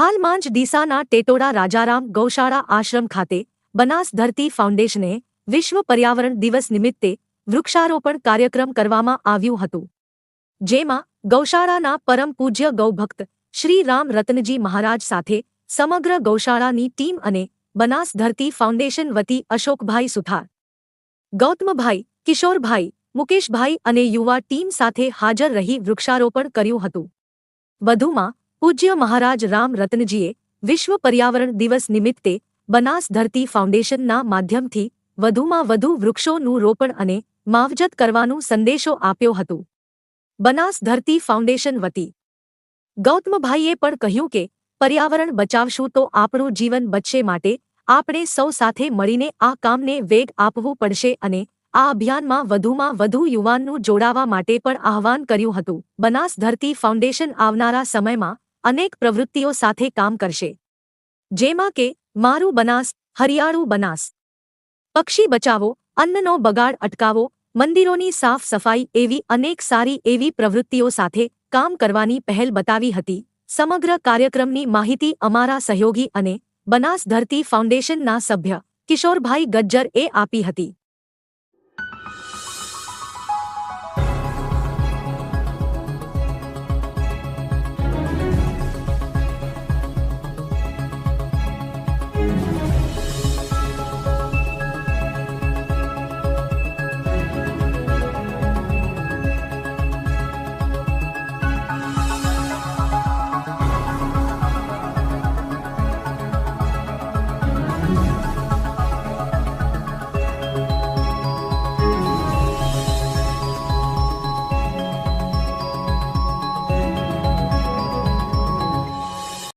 હાલમાં જ ડીસાના ટેટોડા રાજારામ ગૌશાળા આશ્રમ ખાતે બનાસ ધરતી ફાઉન્ડેશને વિશ્વ પર્યાવરણ દિવસ નિમિત્તે વૃક્ષારોપણ કાર્યક્રમ કરવામાં આવ્યું હતું. જેમાં ગૌશાળાના પરમ પૂજ્ય ગૌભક્ત શ્રી રામ રતનજી મહારાજ સાથે સમગ્ર ગૌશાળાની ટીમ અને બનાસ ધરતી ફાઉન્ડેશન વતી અશોકભાઈ સુથાર, ગૌતમભાઈ, કિશોરભાઈ, મુકેશભાઈ અને યુવા ટીમ સાથે હાજર રહી વૃક્ષારોપણ કર્યું હતું. વધુમાં પૂજ્ય મહારાજ રામ રતનજીએ વિશ્વ પર્યાવરણ દિવસ નિમિત્તે બનાસ ધરતી ફાઉન્ડેશનના માધ્યમથી વધુમાં વધુ વૃક્ષોનું રોપણ અને માવજત કરવાનો સંદેશો આપ્યો હતો. બનાસ ધરતી ફાઉન્ડેશન વતી ગૌતમભાઈએ પણ કહ્યું કે, પર્યાવરણ બચાવશું તો આપણું જીવન બચશે માટે આપણે સૌ સાથે મળીને આ કામને વેગ આપવું પડશે અને આ અભિયાનમાં વધુમાં વધુ યુવાનનું જોડાવા માટે પણ આહવાન કર્યું હતું. બનાસ ધરતી ફાઉન્ડેશન આવનારા સમયમાં અનેક પ્રવૃત્તિઓ સાથે કામ કરશે. જેમાં કે, મારું બનાસ, હરિયાળું બનાસ. પક્ષી બચાવો, અન્નનો બગાડ અટકાવો, મંદિરોની સાફ સફાઈ એવી અનેક સારી એવી પ્રવૃત્તિઓ સાથે કામ કરવાની પહેલ બતાવી હતી. સમગ્ર કાર્યક્રમની માહિતી અમારા સહયોગી અને બનાસ ધરતી ફાઉન્ડેશનના સભ્ય કિશોરભાઈ ગજ્જર એ આપી હતી.